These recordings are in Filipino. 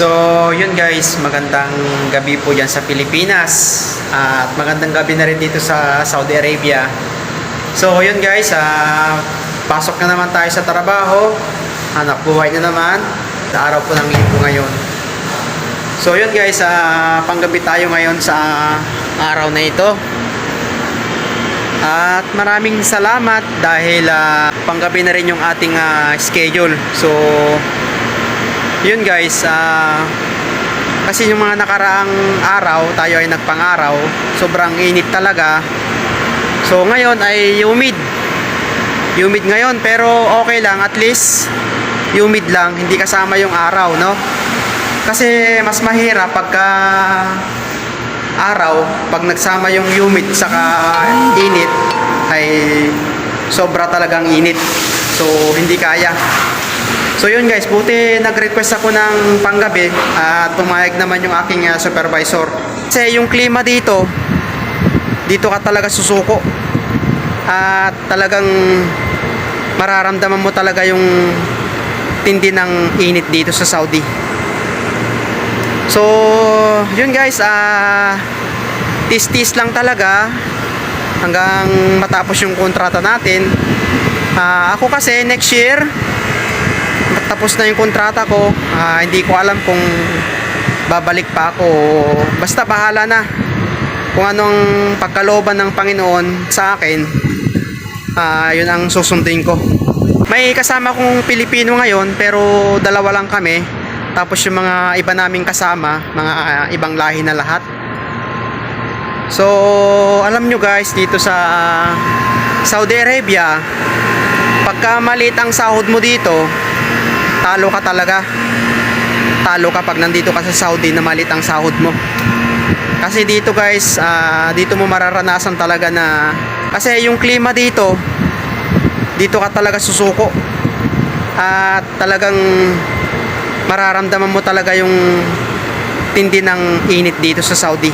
So, yun guys, magandang gabi po dyan sa Pilipinas. At magandang gabi na rin dito sa Saudi Arabia. So, yun guys, ah, pasok na naman tayo sa trabaho. Anak buhay na naman. Sa araw po ng linggo ngayon. So, yun guys, ah, panggabi tayo ngayon sa araw na ito. At maraming salamat dahil ah, panggabi na rin yung ating ah, schedule. So, yun guys, ah, kasi yung mga nakaraang araw, tayo ay nagpang-araw, sobrang init talaga. So ngayon ay humid. Humid ngayon pero okay lang at least humid lang, hindi kasama yung araw, no? Kasi mas mahirap pagka araw, pag nagsama yung humid saka init ay sobra talagang init. So hindi kaya. So yun guys, buti nag-request ako ng panggabi at pumayag naman yung aking uh, supervisor. Kasi yung klima dito, dito ka talaga susuko. At talagang mararamdaman mo talaga yung tindi ng init dito sa Saudi. So, yun guys, ah tis-tis lang talaga hanggang matapos yung kontrata natin. Ah, ako kasi next year tapos na yung kontrata ko. Ah, hindi ko alam kung babalik pa ako basta bahala na kung anong pagkalooban ng Panginoon sa akin ah, yun ang susundin ko. May kasama kong Pilipino ngayon pero dalawa lang kami. Tapos yung mga iba naming kasama mga ah, ibang lahi na lahat. So alam nyo guys dito sa Saudi Arabia pagka maliit ang sahod mo dito talo ka talaga. Talo ka pag nandito ka sa Saudi na malit ang sahod mo. Kasi dito guys ah, dito mo mararanasan talaga na kasi yung klima dito dito ka talaga susuko. At talagang mararamdaman mo talaga yung tindi ng init dito sa Saudi.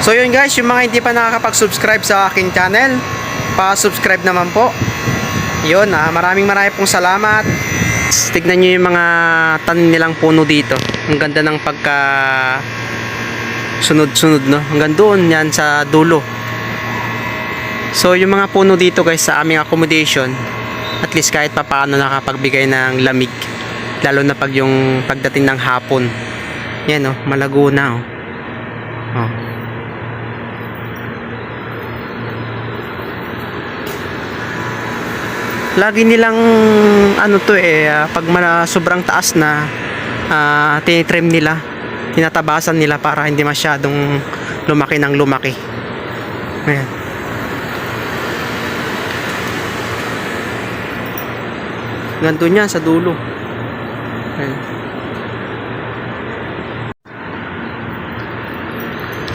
So yun guys yung mga hindi pa nakakapag-subscribe sa aking channel pa-subscribe naman po. Yun ah, maraming maraming pong salamat Tignan nyo yung mga tanim nilang puno dito. Ang ganda ng pagka sunod-sunod, no? Hanggang doon yan sa dulo. So, yung mga puno dito guys sa aming accommodation, at least kahit pa paano nakapagbigay ng lamig. Lalo na pag yung pagdating ng hapon. Yan, oh, malago na, oh. oh. Lagi nilang ano to eh ah, pag mala, sobrang taas na uh, tinitrim nila tinatabasan nila para hindi masyadong lumaki ng lumaki. Ayan. Ganito niya sa dulo. Ayan.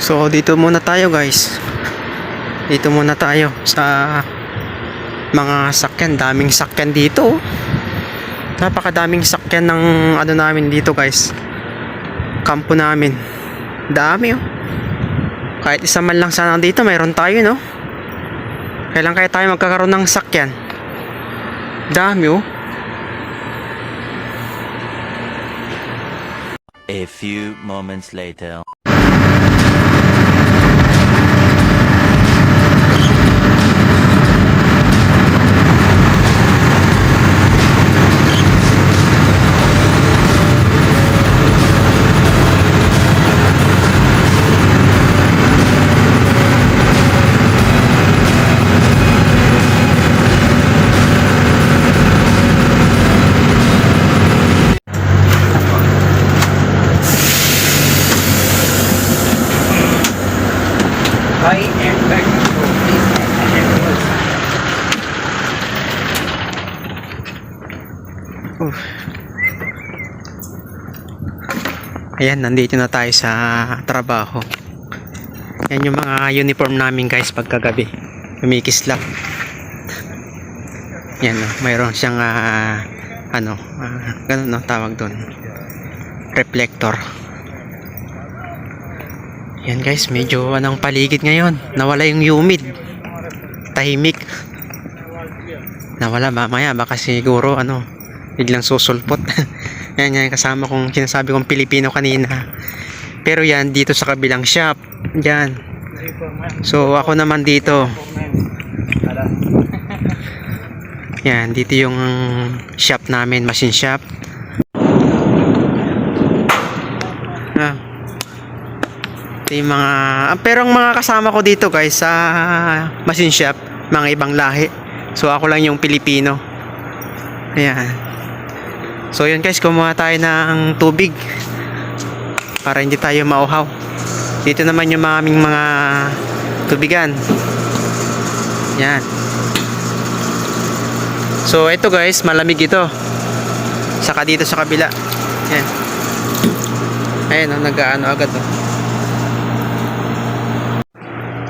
so dito muna tayo guys. Dito muna tayo sa mga sakyan. Daming sakyan dito oh. napakadaming sakyan ng ano namin dito guys. Kampo namin. Dami oh. Kahit isa man lang sana dito mayroon tayo no? Kailan kaya tayo magkakaroon ng sakyan? Dami oh. A few moments later. Ayan, nandito na tayo sa trabaho. Yan yung mga uniform namin guys pagkagabi. Kumikislap. Yan, no, mayroon siyang ah, ano, ah, ganun no, tawag doon. Reflector. Yan guys, medyo anong paligid ngayon. Nawala yung humid. Tahimik. Nawala mamaya baka siguro ano, biglang susulpot. Yan yan kasama kong sinasabi kong Pilipino kanina. Pero yan dito sa kabilang shop. Yan. So ako naman dito. Yan, dito yung shop namin, machine shop. Ah. Ito yung mga, ah, pero ang mga kasama ko dito guys sa machine shop, mga ibang lahi. So ako lang yung Pilipino. Ayan. So yun guys, kumuha tayo ng tubig para hindi tayo mauhaw. Dito naman yung mga mga tubigan. Yan. So ito guys, malamig ito. Saka dito sa kabila. Yan. Ayan, oh, nag-ano agad oh.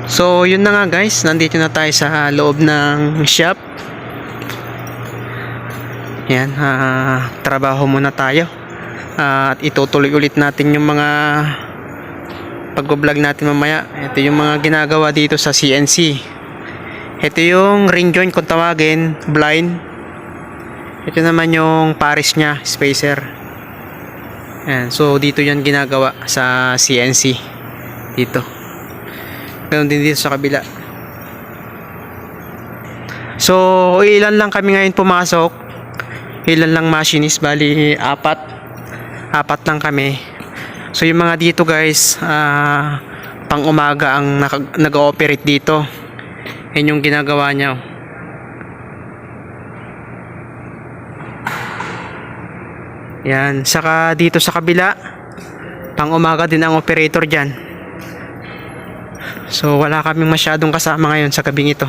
So yun na nga guys, nandito na tayo sa loob ng shop. Yan, ah, trabaho muna tayo. Ah, at itutuloy ulit natin yung mga pag-vlog natin mamaya. Ito yung mga ginagawa dito sa CNC. Ito yung ring joint kung tawagin, blind. Ito naman yung pares niya, spacer. Yan, so dito yan ginagawa sa CNC. Dito. Ganun din dito sa kabila. So, ilan lang kami ngayon pumasok. Ilan lang machinist, bali apat. Apat lang kami. So, yung mga dito guys, ah, pang umaga ang nag-ooperate dito. Yan yung ginagawa niya. Yan. Saka dito sa kabila, pang umaga din ang operator dyan. So wala kaming masyadong kasama ngayon sa gabing ito.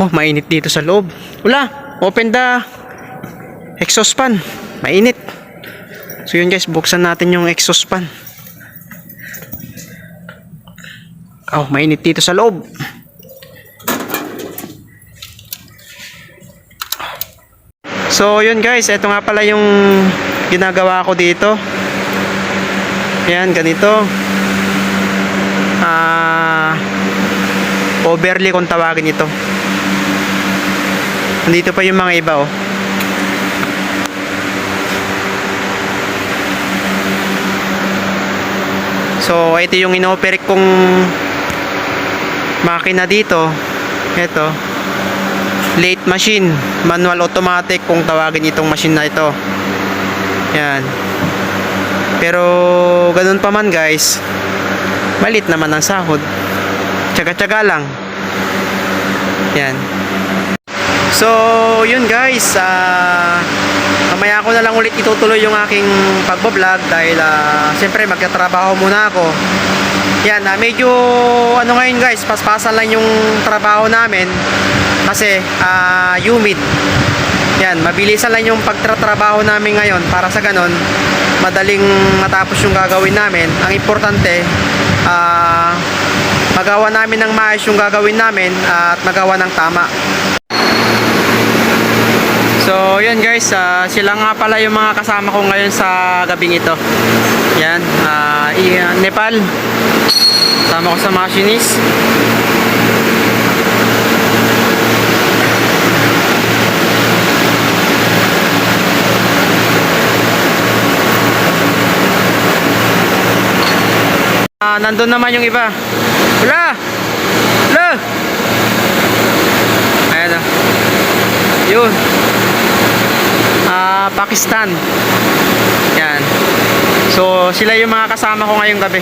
Oh, mainit dito sa loob. Wala, open the exhaust fan. Mainit. So yun guys, buksan natin yung exhaust fan. Oh, mainit dito sa loob. So yun guys, ito nga pala yung ginagawa ko dito. Yan, ganito. Ah, overlay kung tawagin ito. Nandito pa yung mga iba oh. So, ito yung inoperate kong makina dito. Ito. Late machine. Manual automatic kung tawagin itong machine na ito. Yan. Pero, ganun pa man guys. Malit naman ang sahod. Tsaga-tsaga lang. Yan. So, yun guys. ah mamaya ako na lang ulit itutuloy yung aking pagbablog dahil ah, siyempre magkatrabaho muna ako. Yan, ah, medyo ano ngayon guys, paspasan lang yung trabaho namin kasi ah, humid. Yan, mabilisan lang yung pagtatrabaho namin ngayon para sa ganon madaling matapos yung gagawin namin. Ang importante, ah magawa namin ng maayos yung gagawin namin at magawa ng tama. So, yan guys, ah, sila nga pala yung mga kasama ko ngayon sa gabing ito. Yan, ah, Nepal. Kasama ko sa machinist. Ah, nandun naman yung iba. Wala! Wala! Ayan ah. Yun. Pakistan. Yan. So, sila yung mga kasama ko ngayong gabi.